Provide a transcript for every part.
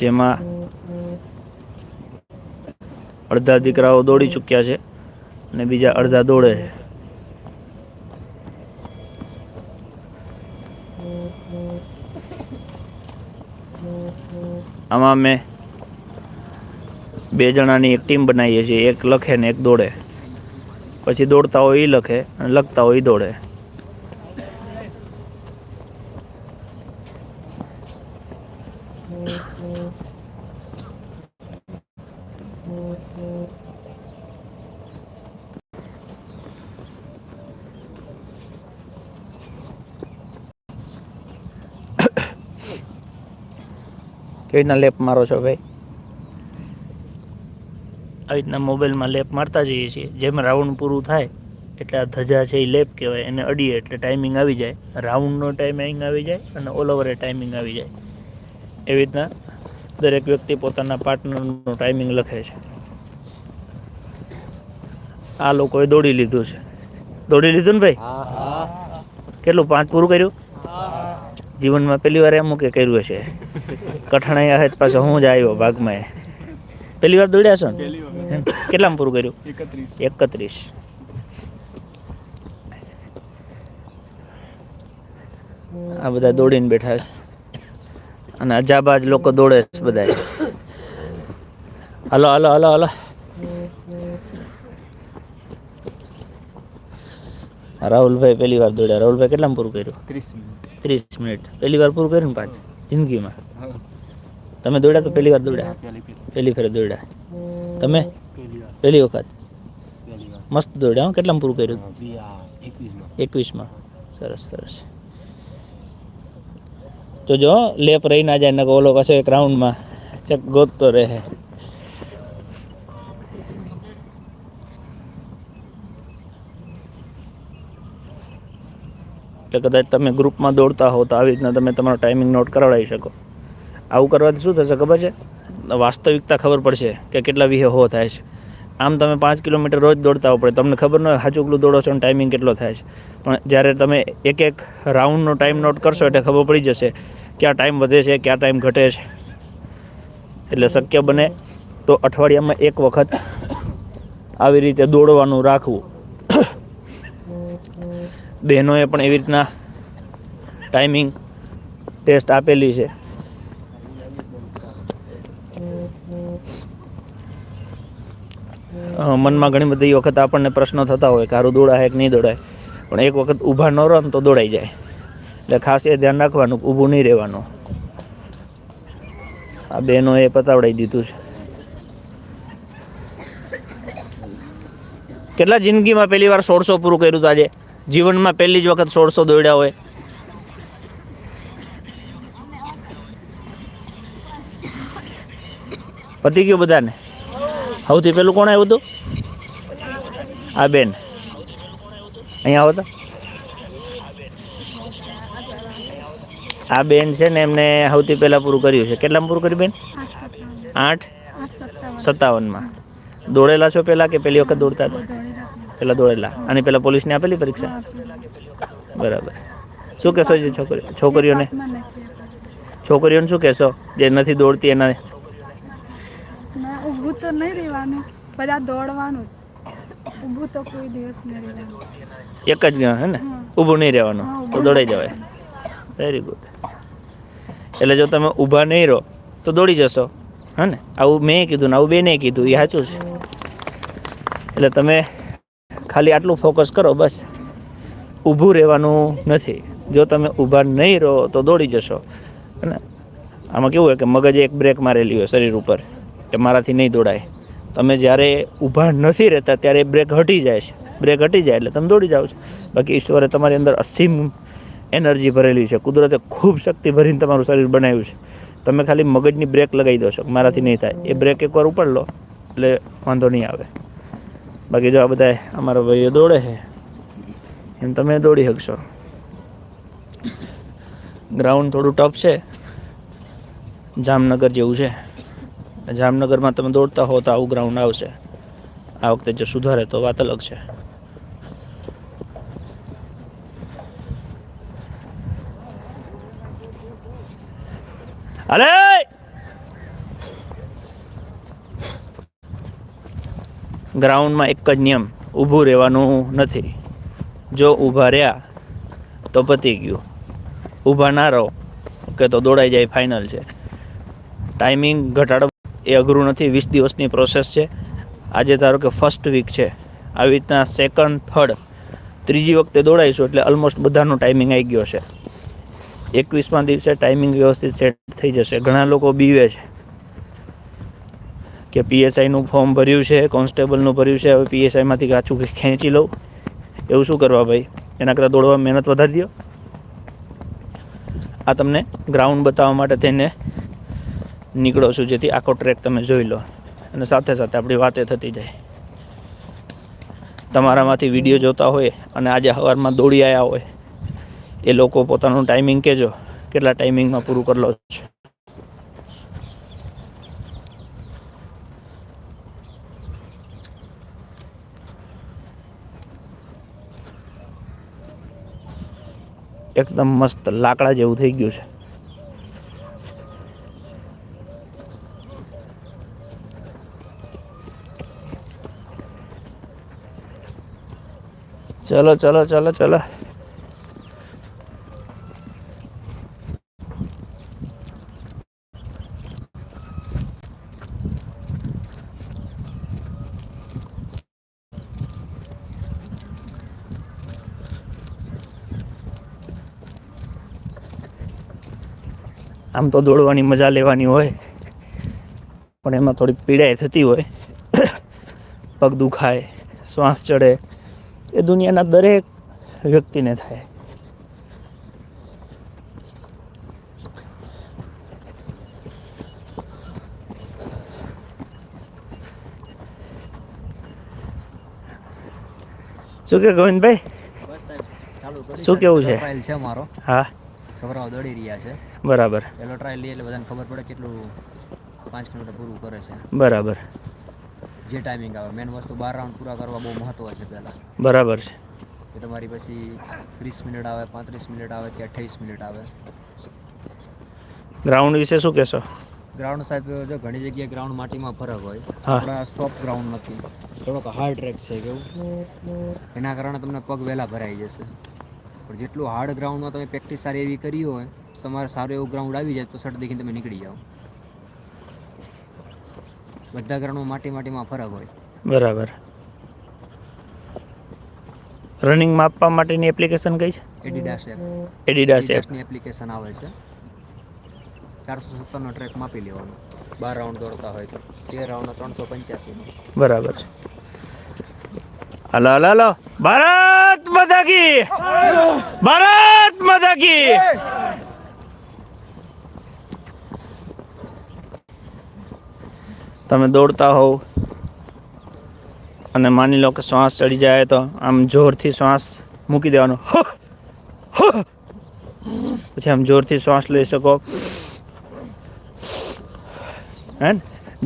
જેમાં અડધા દીકરાઓ દોડી ચૂક્યા છે અને બીજા અડધા દોડે છે. આમાં અમે બે જણાની એક ટીમ બનાવીએ છીએ, એક લખે ને એક દોડે. પછી દોડતા હોય એ લખે અને લખતા હોય એ દોડે. કેવી રીતના લેપ મારો છો ભાઈ? આવી રીતના મોબાઈલમાં લેપ મારતા જઈએ છીએ. જેમ રાઉન્ડ પૂરું થાય, એટલે આ ધજા છે એ લેપ કહેવાય. એને અડીએ એટલે ટાઈમિંગ આવી જાય. રાઉન્ડનો ટાઈમિંગ આવી જાય અને ઓલ ઓવર ટાઈમિંગ આવી જાય. એવી રીતના દરેક વ્યક્તિ પોતાના પાર્ટનરનું ટાઈમિંગ લખે છે. આ લોકોએ દોડી લીધું છે. દોડી લીધું ને ભાઈ? કેટલું પાંચ પૂરું કર્યું? જીવનમાં પહેલી વાર એમ કે કર્યું હશે. કઠણાઈ આવે પાછો હું જ આવ્યો ભાગમાં. એ પહેલી વાર દોડ્યા છો ને? કેટલામાં પૂરું કર્યું? એકત્રીસ. આ બધા દોડીને બેઠા છે. અને અજાબાજ લોકો દોડે છે બધા હલો હલો હલો હલો. રાહુલભાઈ પહેલી વાર દોડ્યા. રાહુલભાઈ કેટલા પૂરું કર્યું? ત્રીસ મિનિટ. ત્રીસ મિનિટ. પહેલી વાર પૂરું કર્યું ને પાંચ જિંદગીમાં? તમે દોડ્યા તો પહેલી વાર દોડ્યા? પહેલી ફેર. દોડ્યા. તમે? પહેલી વખત? મસ્ત દોડ્યા હો. કેટલામાં પૂરું કર્યું? એકવીસમાં. એકવીસમાં. સરસ સરસ. તો જો, લેપ રહી ના જાય નકો ઓલો પાછો એક રાઉન્ડમાં ચક ગોતતો રહે. કદાચ તમે ગ્રુપમાં દોડતા હો તો આવી રીતના તમે તમારો ટાઈમિંગ નોટ કરાવડાવી શકો. આવું કરવાથી શું થશે ખબર છે? વાસ્તવિકતા ખબર પડશે કે કેટલા વિહે હો થાય છે. આમ તમે પાંચ કિલોમીટર રોજ દોડતા હો પડે તમને ખબર ન હોય હાચુકલું દોડો છો અને ટાઈમિંગ કેટલો થાય છે. પણ જ્યારે તમે એક એક રાઉન્ડનો ટાઈમ નોટ કરશો એટલે ખબર પડી જશે ક્યાં ટાઈમ વધે છે, ક્યાં ટાઈમ ઘટે છે. એટલે શક્ય બને તો અઠવાડિયામાં એક વખત આવી રીતે દોડવાનું રાખવું. બહેનોએ પણ એવી રીતના ટાઈમિંગ ટેસ્ટ આપેલી છે. મનમાં ઘણી બધી વખત આપણને પ્રશ્નો થતા હોય કે હારું દોડાય કે નહીં દોડાય. પણ એક વખત ઊભા ન રહો તો દોડાઈ જાય. એટલે ખાસ એ ધ્યાન રાખવાનું, ઊભું નહીં રહેવાનું. આ બહેનોએ પતાવડાવી દીધું છે. કેટલા જિંદગીમાં પહેલી વાર સોળસો પૂરું કર્યું હતું આજે? જીવનમાં પહેલી જ વખત સોળસો દોડ્યા હોય. પતી ગયું બધાને? સૌથી પહેલું કોણ આવ્યું હતું? આ બેન. અહીંયા આવો આ બેન છે ને એમને સૌથી પહેલાં પૂરું કર્યું છે. કેટલામાં પૂરું કર્યું બેન? આઠ? સત્તાવન આઠ આઠ સત્તાવન સત્તાવનમાં. દોડેલા છો પહેલાં કે પહેલી વખત દોડતા હતા? પહેલાં દોડેલા. અને પહેલાં પોલીસને આપેલી પરીક્ષા? બરાબર. શું કહેશો જે છોકરી છોકરીઓને. છોકરીઓને શું કહેશો જે નથી દોડતી એના? ઊભું તો નહીં રહેવાનું. બધા દોડવાનું ઊભું તો કોઈ દિવસ નહીં રહેવાનું. એક જ હે ને? ઊભું નહીં રહેવાનું. તો દોડાઈ જવાય. વેરી ગુડ એટલે જો તમે ઊભા નહીં રહો તો દોડી જશો. હા ને? આવું મેં કીધું ને આવું બેને કીધું એ સાચું છે. એટલે તમે ખાલી આટલું ફોકસ કરો બસ. ઊભું રહેવાનું નથી. જો તમે ઊભા નહીં રહો તો દોડી જશો. અને આમાં કેવું હોય કે મગજ એક બ્રેક મારેલી હોય શરીર ઉપર કે મારાથી નહીં દોડાય. તમે જ્યારે ઊભા નથી રહેતા ત્યારે બ્રેક હટી જાય છે. બ્રેક હટી જાય એટલે તમે દોડી જાઓ છો. બાકી ઈશ્વરે તમારી અંદર અસીમ એનર્જી ભરેલી છે, કુદરતે ખૂબ શક્તિ ભરીને તમારું શરીર બનાવ્યું છે. તમે ખાલી મગજની બ્રેક લગાવી દો છો, મારાથી નહીં થાય. એ બ્રેક એકવાર ઉપાડ લો, એટલે વાંધો નહીં આવે. બાકી જો આ બધા અમારા ભાઈઓ દોડે છે, એમ તમે દોડી શકશો. ગ્રાઉન્ડ થોડું ટફ છે. જામનગર જેવું છે. જામનગરમાં તમે દોડતા હો તો આવું ગ્રાઉન્ડ આવશે. આ વખતે જો સુધારે તો વાત અલગ છે. અલે! ગ્રાઉન્ડમાં એક જ નિયમ, ઊભું રહેવાનું નથી. જો ઊભા રહ્યા, તો પતી ગયું. ઊભા ના રહો, કે તો દોડાઈ જાય ફાઇનલ છે. ટાઈમિંગ ઘટાડો એ અઘરું નથી, વીસ દિવસની પ્રોસેસ છે. આજે ધારો કે ફર્સ્ટ વીક છે. આવી રીતના સેકન્ડ થર્ડ ત્રીજી વખતે દોડાઈશું એટલે ઓલમોસ્ટ બધાનો ટાઈમિંગ આવી ગયો છે. એકવીસમાં દિવસે ટાઈમિંગ વ્યવસ્થિત સેટ થઈ જશે. ઘણા લોકો બીવે છે કે પીએસઆઈનું ફોર્મ ભર્યું છે કોન્સ્ટેબલનું ભર્યું છે, હવે પીએસઆઈમાંથી કાચું ખેંચી લઉં. એવું શું કરવા ભાઈ? એના કરતાં દોડવા મહેનત વધારી દો આ તમને ગ્રાઉન્ડ બતાવવા માટે થઈને નીકળો છું, જેથી આખો ટ્રેક તમે જોઈ લો. અને સાથે સાથે આપણી વાતે થતી જાય. તમારામાંથી વીડિયો જોતા હોય અને આજે સવારમાં દોડી આવ્યા હોય એ લોકો પોતાનું ટાઈમિંગ કહેજો, કેટલા ટાઈમિંગમાં પૂરું કરી લો છો. એકદમ મસ્ત લાકડા જેવું થઈ ગયું છે. ચલો ચલો ચલો ચલો. આમ તો દોડવાની મજા લેવાની હોય. પણ એમાં થોડીક પીડાઈ થતી હોય. પગ દુખાય શ્વાસ ચડે. એ દુનિયાના દરેક વ્યક્તિને થાય. શું કે ગોવિંદભાઈ? શું કેવું છે? છે મારો. હા. છોકરાઓ દોડી રહ્યા છે. બરાબર. પહેલો ટ્રાયલ લઈએ એટલે બધાને ખબર પડે કેટલું પાંચ કિલોમીટર પૂરું કરે છે. બરાબર. જે ટાઈમિંગ આવે. મેન વસ્તુ બાર રાઉન્ડ પૂરા કરવા બહુ મહત્વ છે પહેલાં. બરાબર છે. કે તમારી પછી ત્રીસ મિનિટ આવે પાંત્રીસ મિનિટ આવે કે અઠ્યાવીસ મિનિટ આવે. ગ્રાઉન્ડ વિશે શું કહેશો? ગ્રાઉન્ડ સાહેબ જો ઘણી જગ્યાએ ગ્રાઉન્ડ માટીમાં ફરક હોય. આપણા સોફ્ટ ગ્રાઉન્ડ નથી. થોડોક હાર્ડ ટ્રેક છે કેવું એના કારણે તમને પગ વહેલા ભરાઈ જશે. પણ જેટલું હાર્ડ ગ્રાઉન્ડમાં તમે પ્રેક્ટિસ સારી એવી કરી હોય તો તમારે સારું એવું ગ્રાઉન્ડ આવી જાય તો શર્ટ દેખીને તમે નીકળી જાઓ. બધા ગ્રાઉન્ડમાં માટી માટીમાં ફરક હોય. બરાબર. રનિંગ માપવા માટેની એપ્લિકેશન કઈ છે? એડિડાસ એપ એડિડાસ એપ એડિડાસની એપ્લિકેશન આવે છે. ચારસો સત્તરનો ટ્રેક માપી લેવાનો. બાર રાઉન્ડ દોડતા હોય તો. તેર રાઉન્ડ ત્રણસો પંચ્યાસીનો. બરાબર છે. Hello hello hello. ભારત માતા કી! ભારત માતા કી! તમે દોડતા હોવ અને માની લો કે શ્વાસ ચડી જાય તો આમ જોરથી શ્વાસ મૂકી દેવાનો. પછી આમ જોરથી શ્વાસ લઈ શકો. હે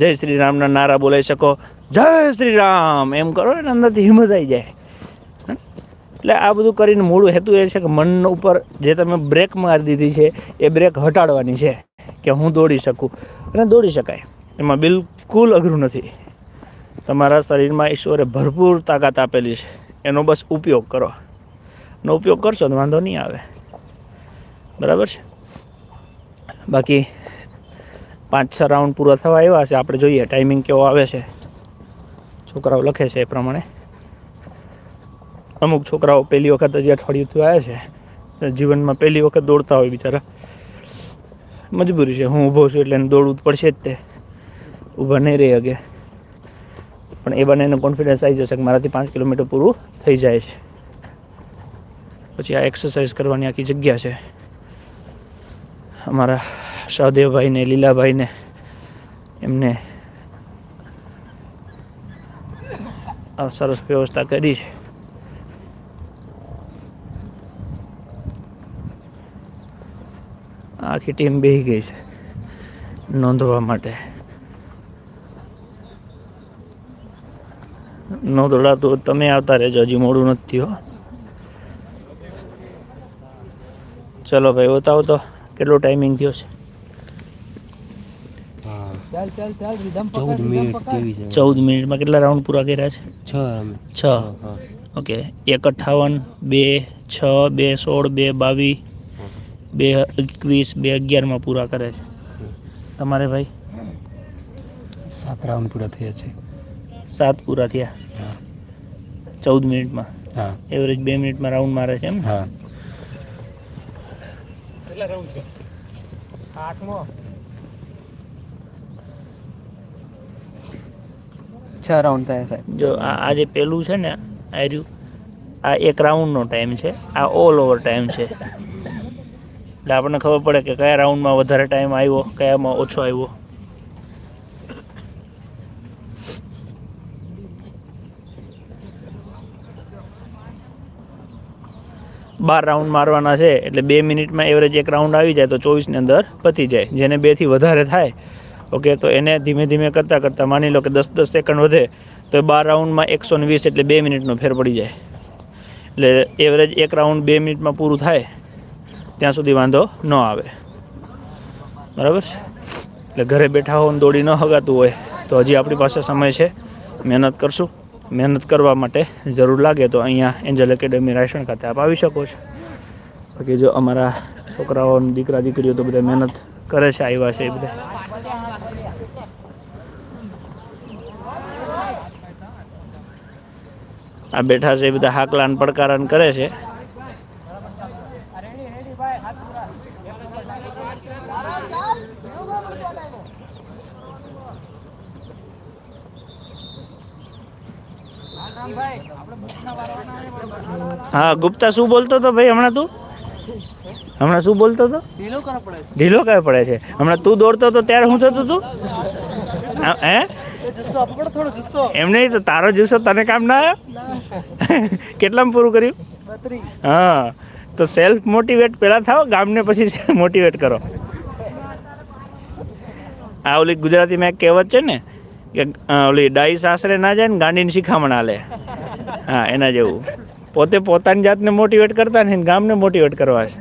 જય શ્રી રામના નારા બોલાવી શકો. જય શ્રી રામ એમ કરો ને અંદરથી હિંમત આવી જાય. એટલે આ બધું કરીને મૂળ હેતુ એ છે કે મન ઉપર જે તમે બ્રેક મારી દીધી છે એ બ્રેક હટાડવાની છે કે હું દોડી શકું. અને દોડી શકાય. એમાં બિલકુલ અઘરું નથી. તમારા શરીરમાં ઈશ્વરે ભરપૂર તાકાત આપેલી છે. એનો બસ ઉપયોગ કરો. એનો ઉપયોગ કરશો તો વાંધો નહીં આવે. બરાબર છે? બાકી પાંચ છ રાઉન્ડ પૂરા થવા આવ્યા છે. આપણે જોઈએ ટાઈમિંગ કેવો આવે છે. છોકરાઓ લખે છે એ પ્રમાણે. અમુક છોકરાઓ પહેલી વખત હજી અઠવાડિયું આવ્યા છે. જીવનમાં પહેલી વખત દોડતા હોય બિચારા. મજબૂરી છે. હું ઊભો છું એટલે દોડવું પડશે જ તે. ઊભા નહીં રહી શકે પણ એ બંનેને કોન્ફિડન્સ આવી જશે કે મારાથી પાંચ કિલોમીટર પૂરું થઈ જાય છે. પછી આ એક્સરસાઇઝ કરવાની આખી જગ્યા છે. અમારા સહદેવભાઈને લીલાભાઈને, એમને આ સરસ વ્યવસ્થા કરી છે. આખી ટીમ બેસી ગઈ છે નોંધવા માટે. નો દોડાતું તમે આવતા રહેજો હજી મોડું નથી થયું હો. ચલો ભાઈ બતાવો તો કેટલો ટાઈમિંગ થયો છે? હા. ચાલ ચાલ ચાલ રીધમ ચૌદ મિનિટ ચૌદ મિનિટમાં કેટલા રાઉન્ડ પૂરા કર્યા છે? છ છ. ઓકે એક અઠ્ઠાવન બે છ બે સોળ બે બાવીસ બે એકવીસ બે અગિયારમાં પૂરા કરે છે. તમારે ભાઈ? સાત રાઉન્ડ પૂરા થયા છે. સાત પૂરા થયા. હા. ચૌદ મિનિટમાં. હા. એવરેજ બે મિનિટમાં રાઉન્ડ મારે છે એમ. હા. છ? રાઉન્ડ થયા સાહેબ. જો આ જે પેલું છે ને આર્યું રહ્યું આ એક રાઉન્ડનો ટાઈમ છે. આ ઓલ ઓવર ટાઈમ છે. એટલે આપણને ખબર પડે કે કયા રાઉન્ડમાં વધારે ટાઈમ આવ્યો કયામાં ઓછો આવ્યો. બાર રાઉન્ડ મારવાના છે, એટલે બે મિનિટમાં એવરેજ એક રાઉન્ડ આવી જાય તો ચોવીસની અંદર પતી જાય, જેને બેથી વધારે થાય. ઓકે તો એને ધીમે ધીમે કરતાં કરતાં માની લો કે દસ દસ સેકન્ડ વધે, તો બાર રાઉન્ડમાં એકસો ને વીસ એટલે બે મિનિટનો ફેર પડી જાય. એટલે એવરેજ એક રાઉન્ડ બે મિનિટમાં પૂરું થાય, ત્યાં સુધી વાંધો ન આવે. બરાબર? એટલે ઘરે બેઠા હો દોડી ન હગાતું હોય, તો હજી આપણી પાસે સમય છે, મહેનત કરશું. મહેનત કરવા માટે જરૂર લાગે તો અહીંયા એન્જલ એકેડેમી રાયસણ ખાતે આપ આવી શકો છો. બાકી જો અમારા છોકરાઓ દીકરા દીકરીઓ તો બધા મહેનત કરે છે, આવ્યા છે એ બધા. આ બેઠા છે એ બધા હાકલાન પડકારાન કરે છે. હા ગુપ્તા શું બોલતો હતો ભાઈ હમણાં તું? હમણાં શું બોલતો હતો? ઢીલો કરો પડે ઢીલો કયો પડે છે. હમણાં તું દોડતો હતો ત્યારે શું થતું હતું? હે. એમ નહીં તો તારો જુસ્સો તને કામ ના આવ્યો? કેટલામાં પૂરું કર્યું? હા. તો સેલ્ફ મોટિવેટ પહેલાં થાવ ગામને પછી મોટિવેટ કરો. આ ઓલી ગુજરાતીમાં એક કહેવત છે ને કે ઓલી ડાઈ સાસરે ના જાય ને ગાંડીને શિખામણ આલે હા, એના જેવું. પોતે પોતાની જાતને મોટિવેટ કરતા ને ગામને મોટિવેટ કરવા છે.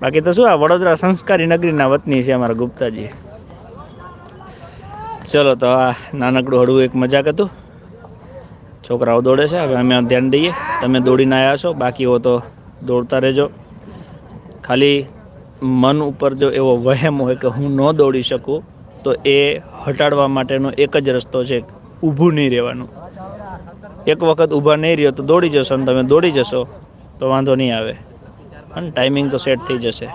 બાકી તો શું આ વડોદરા સંસ્કારી નગરીના વતની છે અમારા ગુપ્તાજી. ચલો તો આ નાનકડું હળવું એક મજાક હતું. છોકરાઓ દોડે છે, હવે અમે ધ્યાન દઈએ. તમે દોડીને આવ્યા છો બાકી હો તો દોડતા રહેજો. ખાલી મન ઉપર જો એવો વહેમ હોય કે હું ન દોડી શકું તો એ હટાડવા માટેનો એક જ રસ્તો છે ઊભું નહીં રહેવાનું. એક વખત ઊભા નહીં રહ્યો તો દોડી જશો અને તમે દોડી જશો તો વાંધો નહીં આવે. અને ટાઈમિંગ તો સેટ થઈ જશે.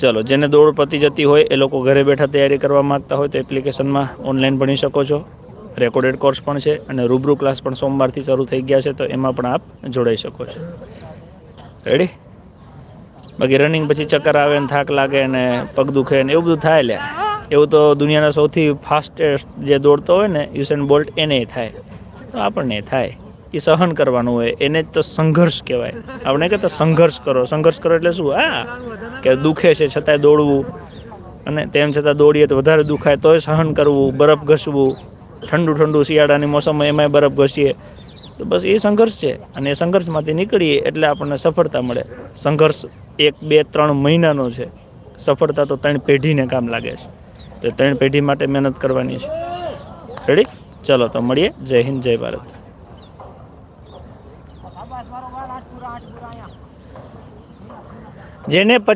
ચલો, જેને દોડ પતી જતી હોય એ લોકો ઘરે બેઠા તૈયારી કરવા માંગતા હોય તો એપ્લિકેશનમાં ઓનલાઈન ભણી શકો છો. રેકોર્ડેડ કોર્સ પણ છે અને રૂબરૂ ક્લાસ પણ સોમવારથી શરૂ થઈ ગયા છે તો એમાં પણ આપ જોડાઈ શકો છો. રેડી બાકી રનિંગ પછી ચક્કર આવે ને થાક લાગે ને પગ દુખે ને એવું બધું થાય લે એવું તો દુનિયાના સૌથી ફાસ્ટેસ્ટ જે દોડતો હોય ને યુસેન બોલ્ટ એને થાય. તો આપણને થાય. એ સહન કરવાનું હોય. એને જ તો સંઘર્ષ કહેવાય. આપણે કહેતા સંઘર્ષ કરો. સંઘર્ષ કરો એટલે શું? હા, કે દુખે છે છતાંય દોડવું. અને તેમ છતાં દોડીએ તો વધારે દુખાય, તોય સહન કરવું, બરફ ઘસવું. ઠંડુ ઠંડુ શિયાળાની મોસમમાં એમાંય બરફ ઘસીએ. તો બસ એ સંઘર્ષ છે. અને એ સંઘર્ષમાંથી નીકળીએ એટલે આપણને સફળતા મળે. સંઘર્ષ એક, બે, ત્રણ મહિનાનો છે. સફળતા તો ત્રણ પેઢીને કામ લાગે છે. તો ત્રણ પેઢી માટે મહેનત કરવાની છે. રેડી ચલો તો મળીએ. જય હિન્દ, જય ભારત. જેને પચીસ